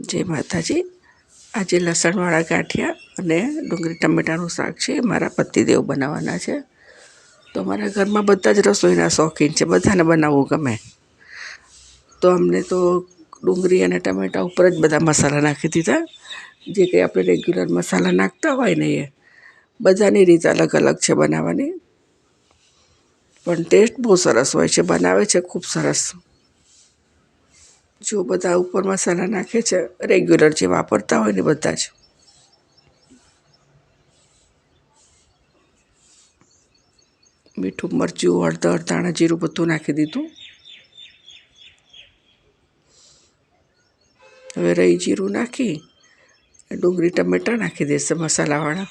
જય માતાજી. આજે લસણવાળા ગાંઠિયા અને ડુંગળી ટમેટાનું શાક છે. એ મારા પતિદેવ બનાવવાના છે. તો અમારા ઘરમાં બધા જ રસોઈના શોખીન છે. બધાને બનાવવું ગમે. તો અમને તો ડુંગળી અને ટમેટા ઉપર જ બધા મસાલા નાખી દીધા. જે કંઈ આપણે રેગ્યુલર મસાલા નાખતા હોય ને એ બધાની રીત અલગ અલગ છે બનાવવાની. પણ ટેસ્ટ બહુ સરસ હોય છે. બનાવે છે ખૂબ સરસ. જો બધા ઉપર મસાલા નાખે છે રેગ્યુલર જે વાપરતા હોય ને બધા જ. મીઠું, મરચું, હળદર, ધાણા, જીરું બધું નાખી દીધું. હવે રહી જીરું નાખી, ડુંગળી, ટમેટાં નાખી દેશે મસાલાવાળા.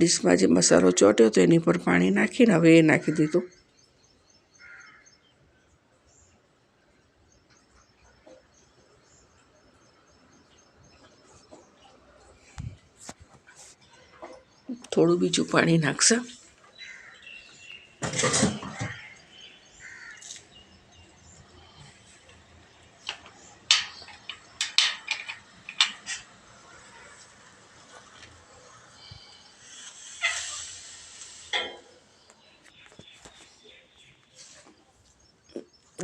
ડીશમાં જે મસાલો ચોટ્યો હતો એની પર પાણી નાખીને હવે એ નાખી દીધું. થોડું બીજું પાણી નાખશે.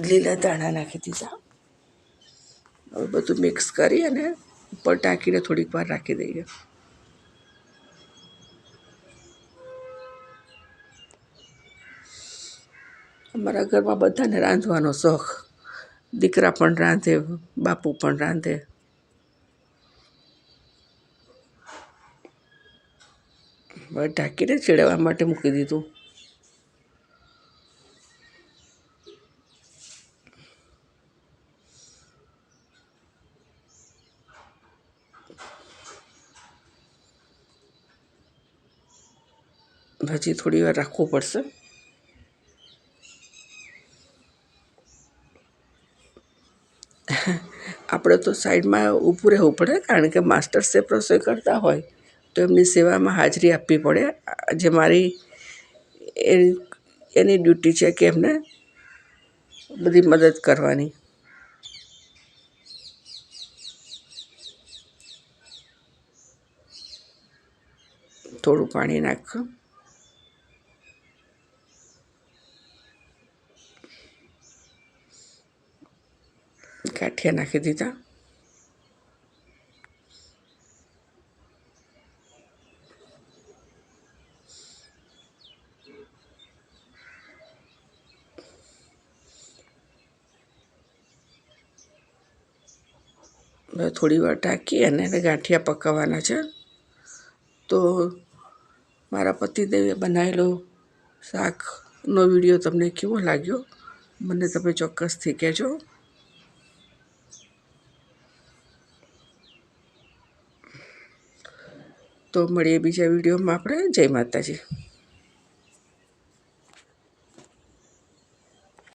લીલા દાણા નાખી દીધા. હવે બધું મિક્સ કરી અને ઉપર ટાંકીને થોડીક વાર રાખી દઈએ. અમારા ઘરમાં બધાને રાંધવાનો શોખ. દીકરા પણ રાંધે, બાપુ પણ રાંધે. હવે ઢાંકીને ચીડવા માટે મૂકી દીધું. હજી થોડી વાર રાખવું પડશે. આપણે તો સાઈડમાં ઊભું રહેવું પડે, કારણ કે માસ્ટર શેફ રસોઈ કરતા હોય, તો એમની સેવામાં હાજરી આપવી પડે. જે મારી એની ડ્યુટી છે કે એમને બધી મદદ કરવાની. થોડું પાણી નાખ. ગાંઠિયા નાખી દીધા થોડી વાર ટાંકી અને એને ગાંઠિયા પકાવવાના છે. તો મારા પતિદેવે બનાવેલો શાકનો વીડિયો તમને કેવો લાગ્યો? મને તમે ચોક્કસથી કહેજો. તો મળીએ બીજા વિડીયોમાં આપણે. જય માતાજી.